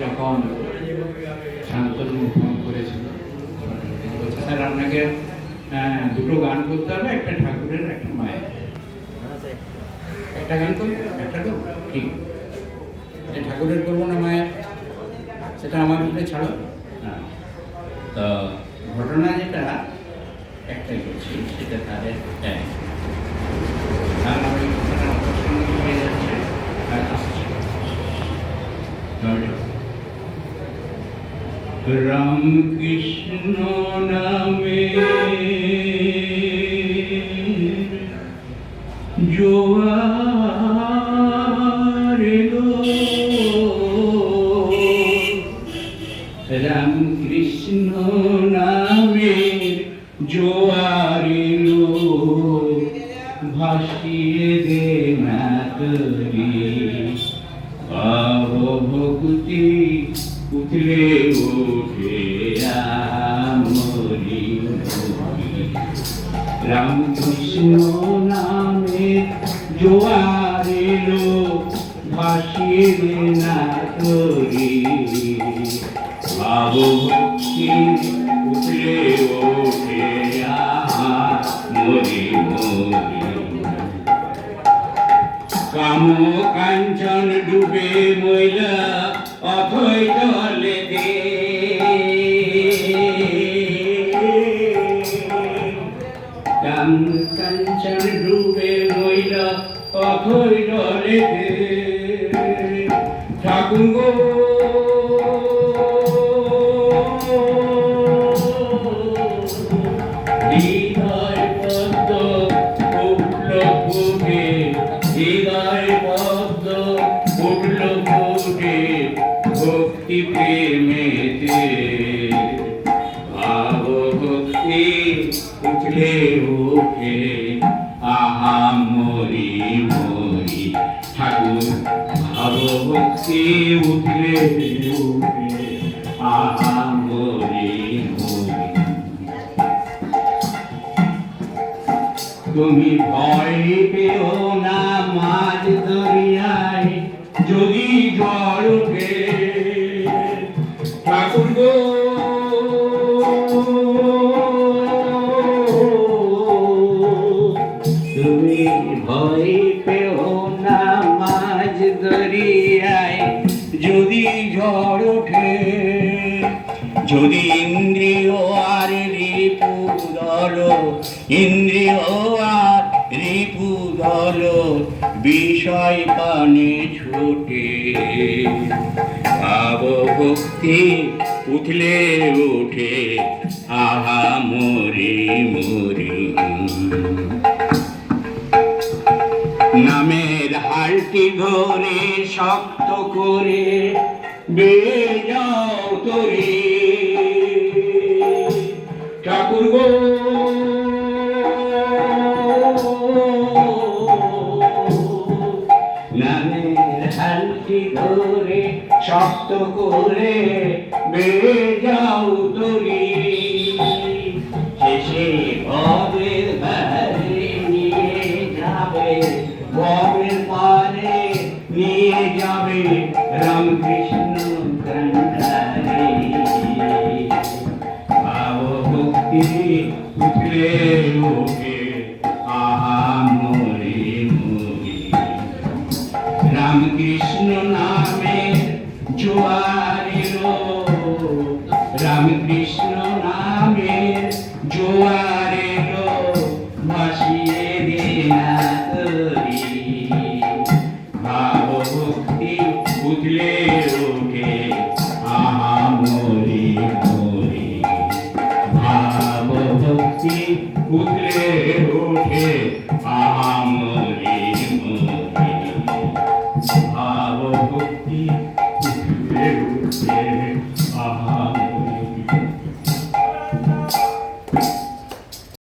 তখন শান্তনু ফোন করেছিল। বলছে, স্যার আপনাকে দুটো গান করতে হবে একটা ঠাকুরের একটা মায়ের। একটা গান করব? একটা করব? ঠিক এটা ঠাকুরের করব না মায়ের? সেটা আমার উপরে ছাড়ো। হ্যাঁ। তো ঘটনা যেটা একটাই করছি সেটা তাদের রাম কৃষ্ণ রাম কৃষ্ণ ভাসিয়ে দে না তরি ভক্তি উঠলে ওঠে আমরি মরি। রামকৃষ্ণ নামে জোয়ার এলো, ভাসিয়ে না তরি। ভাব ভক্তি উঠলে ওঠে মরি। কাম কাঞ্চন ডুবে মইলা অথই জলে দে। কাম কাঞ্চন ডুবে মইলা অথই জলে ঠাকুর ভক্তি উঠলে মরি তুমি ভয় পেও না মাঝ দরিয়ায়, যদি ঝড় ওঠে। ঠাকুর গো। তুমি ভয় পেও ঝড় ওঠে। যদি ইন্দ্রিয় আর রিপু দল ইন্দ্রিয় আর রিপু দল বিষয় পানে ছোটে। ভাব ভক্তি উঠলে ওঠে, আহা মরে মরে। নামের হালটি ধরে শক্ত করে বেজাও তরি। ঠাকুর গো। নামের হালটি ধরে, শক্ত করে বেজাও তরি। শেষে ভবের ধারে নিয়ে যাবে, ভবের পারে নিয়ে যাবে রামকৃষ্ণ। মুখে মুখে আহা মরে মরে। রামকৃষ্ণ নামে জোয়ারিল রামকৃষ্ণ sim.